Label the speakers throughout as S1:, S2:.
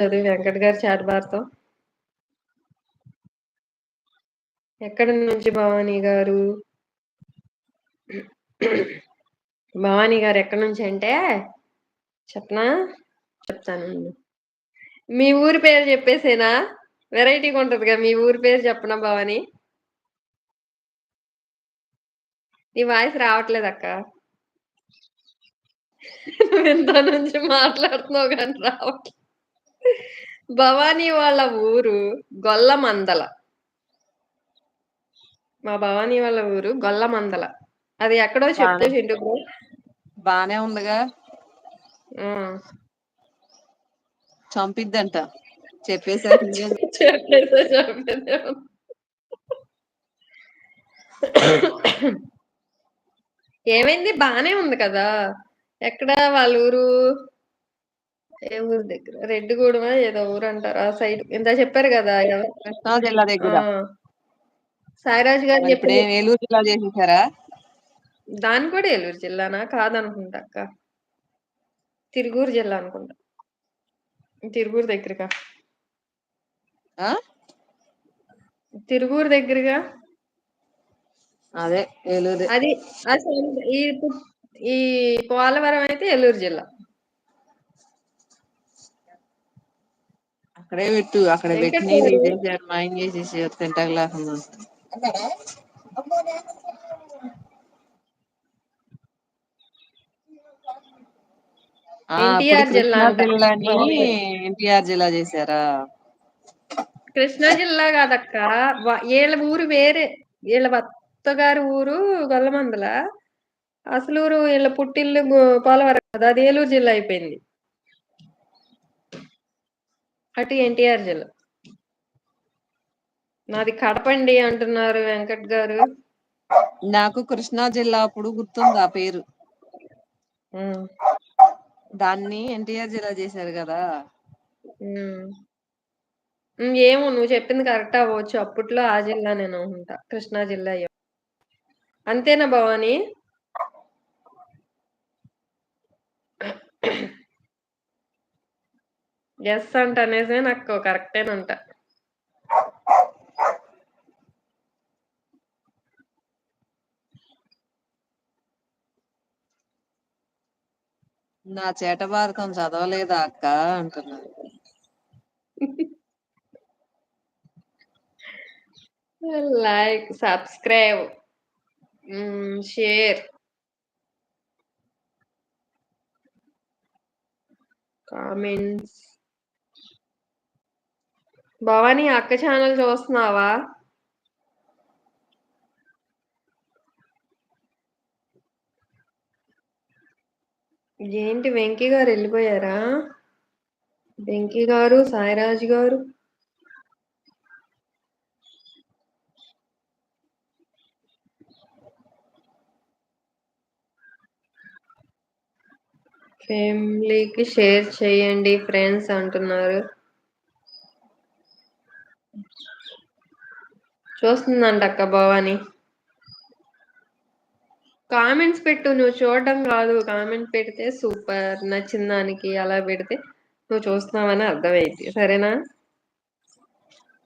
S1: చదువు వెంకట్ గారు చాట్ భారతం ఎక్కడి నుంచి భవానీ గారు? భవానీ గారు ఎక్కడి నుంచి అంటే చెప్పనా? చెప్తాను మీ ఊరి పేరు చెప్పేసేనా? వెరైటీగా ఉంటుందిగా మీ ఊరి పేరు చెప్పనా భవానీ? నీ వాయిస్ రావట్లేదు అక్క. నువ్వు ఇంత నుంచి మాట్లాడుతున్నావు కానీ రావట్లేదు. భవానీ వాళ్ళ ఊరు గొల్లమందల. మా భవానీ వాళ్ళ ఊరు గొల్లమందల. అది ఎక్కడో చెప్తే
S2: బానే
S1: చింటూ
S2: బానే ఉందిగా. చంపిద్దంట.
S1: చెప్పేసా ఏమైంది? బానే ఉంది కదా. ఎక్కడ వాళ్ళ ఊరు? ఏ ఊరు దగ్గర రెడ్డిగూడెం ఏదో ఊరు అంటారు ఆ సైడ్ ఇంత చెప్పారు కదా ఎవరు?
S2: కృష్ణా జిల్లా
S1: ఆ.
S2: దగ్గర
S1: సాయిరాజు గారు
S2: మరి ఇప్పుడు
S1: చెప్పిన
S2: ఏం ఏలూరు జిల్లా చేసేసారా?
S1: దాని కూడా ఏలూరు జిల్లానా? కాదనుకుంటా అక్క. తిరుగూరు జిల్లా అనుకుంటా. తిరుగూరు దగ్గరగా.
S2: ఆ?
S1: తిరుగూరు దగ్గరగా?
S2: అదే ఏలూరే.
S1: అది అసలు ఈ ఈ పోలవరం అయితే ఏలూరు జిల్లా.
S2: అక్కడే పెట్టు అక్కడ
S1: గారు
S2: తీసేసారు మాయం చేసేసి తింటాకు లేకుండా ఆ అప్పుడు
S1: ఎన్టీఆర్ జిల్లా
S2: జిల్లాని ఎన్టీఆర్ చేసారా
S1: కృష్ణా జిల్లా కాదక్క. వీళ్ళ ఊరు వేరే. వీళ్ళ భర్తగారి ఊరు గొల్లమందల. అసలు ఊరు వీళ్ళ పుట్టిల్లు పోలవరం కదా. అది ఏలూరు జిల్లా అయిపోయింది. అటు ఎన్టీఆర్ జిల్లా. నాది కడపండి అంటున్నారు వెంకట్ గారు.
S2: నాకు కృష్ణా జిల్లా అప్పుడు గుర్తుంది ఆ పేరు. దాన్ని ఎన్టీఆర్ జిల్లా చేశారు కదా.
S1: ఏమో నువ్వు చెప్పింది కరెక్ట్ అవ్వచ్చు. అప్పట్లో ఆ జిల్లా నేను అనుకుంటా కృష్ణా జిల్లా అంతేనా భవాని? ఎస్ అంట అనేసి నాకు కరెక్టేనంట
S2: నా చేట భారతం చదవలేదా అక్క అంటున్నారు
S1: like subscribe share comments Bhavani అక్క ఛానల్ చూస్తున్నావా? ఏంటి వెంకీ గారు వెళ్ళిపోయారా? వెంకీ గారు సాయిరాజ్ గారు. ఫ్యామిలీకి షేర్ చేయండి ఫ్రెండ్స్ అంటున్నారు. చూస్తుందంట అక్క భవాని. కామెంట్స్ పెట్టు నువ్వు చూడడం కాదు. కామెంట్ పెడితే సూపర్. నచ్చిన దానికి అలా పెడితే నువ్వు చూస్తున్నావని అర్థమైంది. సరేనా?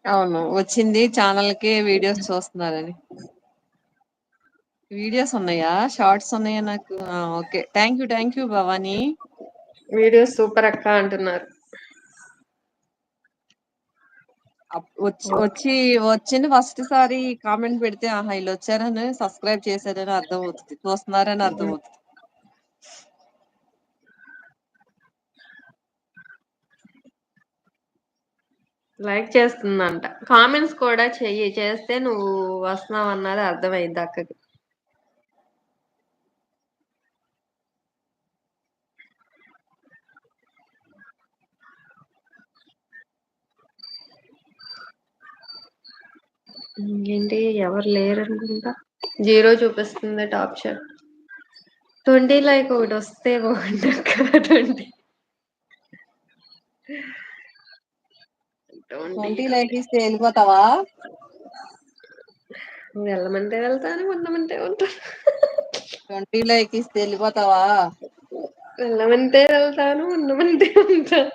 S2: అవును. వచ్చింది ఛానల్కి వీడియోస్ చూస్తున్నారని. వీడియోస్ ఉన్నాయా? షార్ట్స్ ఉన్నాయా నాకు? Okay. Thank you thank you Bhavani.
S1: Video super అక్క అంటున్నారు.
S2: వచ్చి వచ్చి వచ్చింది ఫస్ట్ సారి కామెంట్ పెడితే ఆహా వీళ్ళు వచ్చారని సబ్స్క్రైబ్ చేశారని అర్థం అవుతుంది చూస్తున్నారని అర్థం అవుతుంది
S1: లైక్ చేస్తుందంట. కామెంట్స్ కూడా చెయ్యి చేస్తే నువ్వు వస్తున్నావు అన్నది అర్థమైంది అక్కకి. ఇంకేంటి? ఎవరు లేరు అనుకుంటా జీరో చూపిస్తుంది టాప్ షాట్ ట్వంటీ లైక్ ఒకటి వస్తే బాగుంటుంది కదా ట్వంటీ.
S2: ట్వంటీ. లైక్ ఇస్తే వెళ్ళిపోతావా?
S1: వెళ్ళమంటే వెళ్తాను ఉండమంటే ఉంటాను.
S2: ట్వంటీ లైక్ ఇస్తే వెళ్ళిపోతావా?
S1: వెళ్ళమంటే వెళ్తాను ఉండమంటే ఉంటాను.